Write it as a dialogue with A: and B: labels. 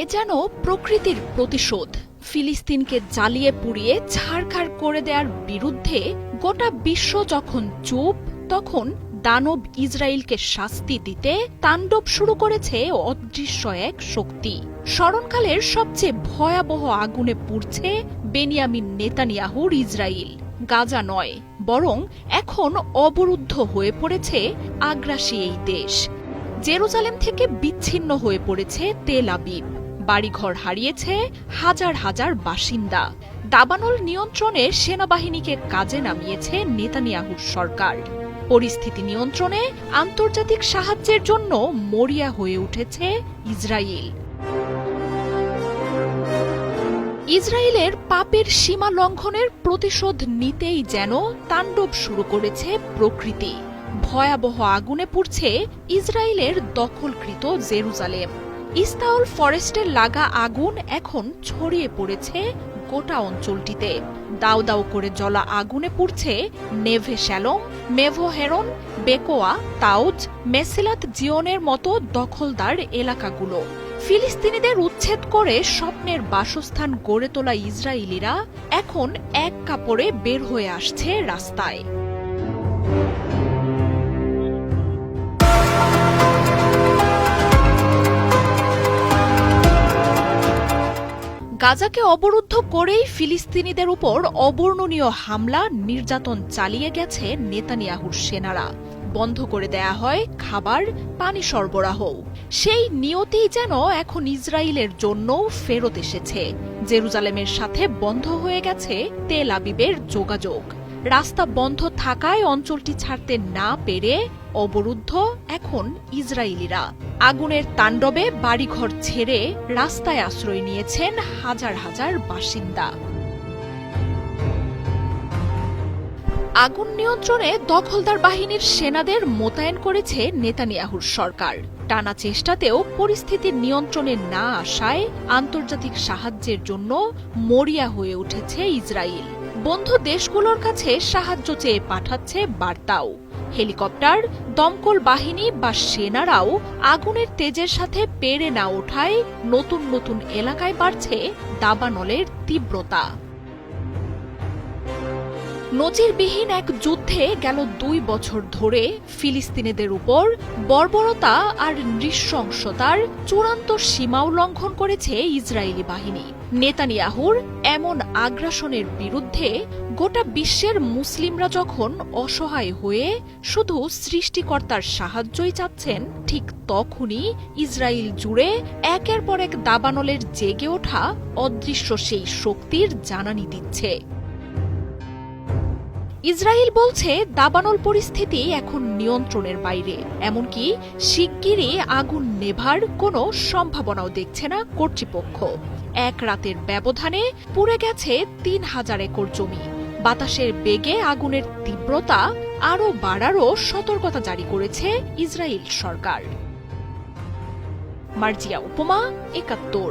A: এ যেন প্রকৃতির প্রতিশোধ। ফিলিস্তিনকে জ্বালিয়ে পুড়িয়ে ছাড়খাড় করে দেওয়ার বিরুদ্ধে গোটা বিশ্ব যখন চুপ, তখন দানব ইসরায়েলকে শাস্তি দিতে তাণ্ডব শুরু করেছে অদৃশ্য এক শক্তি। স্মরণকালের সবচেয়ে ভয়াবহ আগুনে পুড়ছে বেনিয়ামিন নেতানিয়াহুর ইসরায়েল। গাজা নয়, বরং এখন অবরুদ্ধ হয়ে পড়েছে আগ্রাসী এই দেশ। জেরুজালেম থেকে বিচ্ছিন্ন হয়ে পড়েছে তেল আবিব। বাড়িঘর হারিয়েছে হাজার হাজার বাসিন্দা। দাবানল নিয়ন্ত্রণে সেনাবাহিনীকে কাজে নামিয়েছে নেতানিয়াহুর সরকার। পরিস্থিতি নিয়ন্ত্রণে আন্তর্জাতিক সাহায্যের জন্য মরিয়া হয়ে উঠেছে ইসরায়েল। ইসরায়েলের পাপের সীমা লঙ্ঘনের প্রতিশোধ নিতেই যেন তাণ্ডব শুরু করেছে প্রকৃতি। ভয়াবহ আগুনে পুড়ছে ইসরায়েলের দখলকৃত জেরুজালেম। ইস্তাউল ফরেস্টের লাগা আগুন এখন ছড়িয়ে পড়েছে গোটা অঞ্চলটিতে। দাউ দাউ করে জ্বলা আগুনে পুড়ছে নেভে শ্যালম মেভো হেরন, বেকোয়া, তাউজ, মেসিলাত জিওনের মতো দখলদার এলাকাগুলো। ফিলিস্তিনিদের উচ্ছেদ করে স্বপ্নের বাসস্থান গড়ে তোলা ইসরায়েলিরা এখন এক কাপড়ে বের হয়ে আসছে রাস্তায়। গাজাকে অবরুদ্ধ করেই ফিলিস্তিনিদের উপর অবর্ণনীয় হামলা, নির্যাতন চালিয়ে গেছে নেতানিয়াহুর সেনারা। বন্ধ করে দেয়া হয় খাবার, পানি সরবরাহ। সেই নিয়তেই যেন এখন ইসরায়েলের জন্য ফেরত এসেছে। জেরুজালেমের সাথে বন্ধ হয়ে গেছে তেল আবিবের যোগাযোগ। রাস্তা বন্ধ থাকায় অঞ্চলটি ছাড়তে না পেরে অবরুদ্ধ এখন ইসরায়েলিরা। আগুনের তাণ্ডবে বাড়িঘর ছেড়ে রাস্তায় আশ্রয় নিয়েছেন হাজার হাজার বাসিন্দা। আগুন নিয়ন্ত্রণে দখলদার বাহিনীর সেনাদের মোতায়েন করেছে নেতানিয়াহুর সরকার। টানা চেষ্টাতেও পরিস্থিতি নিয়ন্ত্রণে না আসায় আন্তর্জাতিক সাহায্যের জন্য মরিয়া হয়ে উঠেছে ইসরায়েল। বন্ধু দেশগুলোর কাছে সাহায্য চেয়ে পাঠাচ্ছে বার্তাও। হেলিকপ্টার, দমকল বাহিনী বা সেনারাও আগুনের তেজের সাথে পেরে না ওঠায় নতুন নতুন এলাকায় বাড়ছে দাবানলের তীব্রতা। নজিরবিহীন এক যুদ্ধে গেল দুই বছর ধরে ফিলিস্তিনিদের উপর বর্বরতা আর নৃশংসতার চূড়ান্ত সীমা উল্লঙ্ঘন করেছে ইসরায়েলি বাহিনী। নেতানিয়াহুর এমন আগ্রাসনের বিরুদ্ধে গোটা বিশ্বের মুসলিমরা যখন অসহায় হয়ে শুধু সৃষ্টিকর্তার সাহায্যই চাচ্ছেন, ঠিক তখনই ইসরায়েল জুড়ে একের পর এক দাবানলের জেগে ওঠা অদৃশ্য সেই শক্তির জানানি দিচ্ছে। ইসরায়েল বলছে, দাবানল পরিস্থিতি এখন নিয়ন্ত্রণের বাইরে। এমনকি শিগগিরই আগুন নেভার কোনো সম্ভাবনাও দেখছে না কর্তৃপক্ষ। এক রাতের ব্যবধানে পুড়ে গেছে তিন হাজার একর জমি। বাতাসের বেগে আগুনের তীব্রতা আরও বাড়ারও সতর্কতা জারি করেছে ইসরায়েল সরকার। মার্জিয়া উপমা একাত্তর।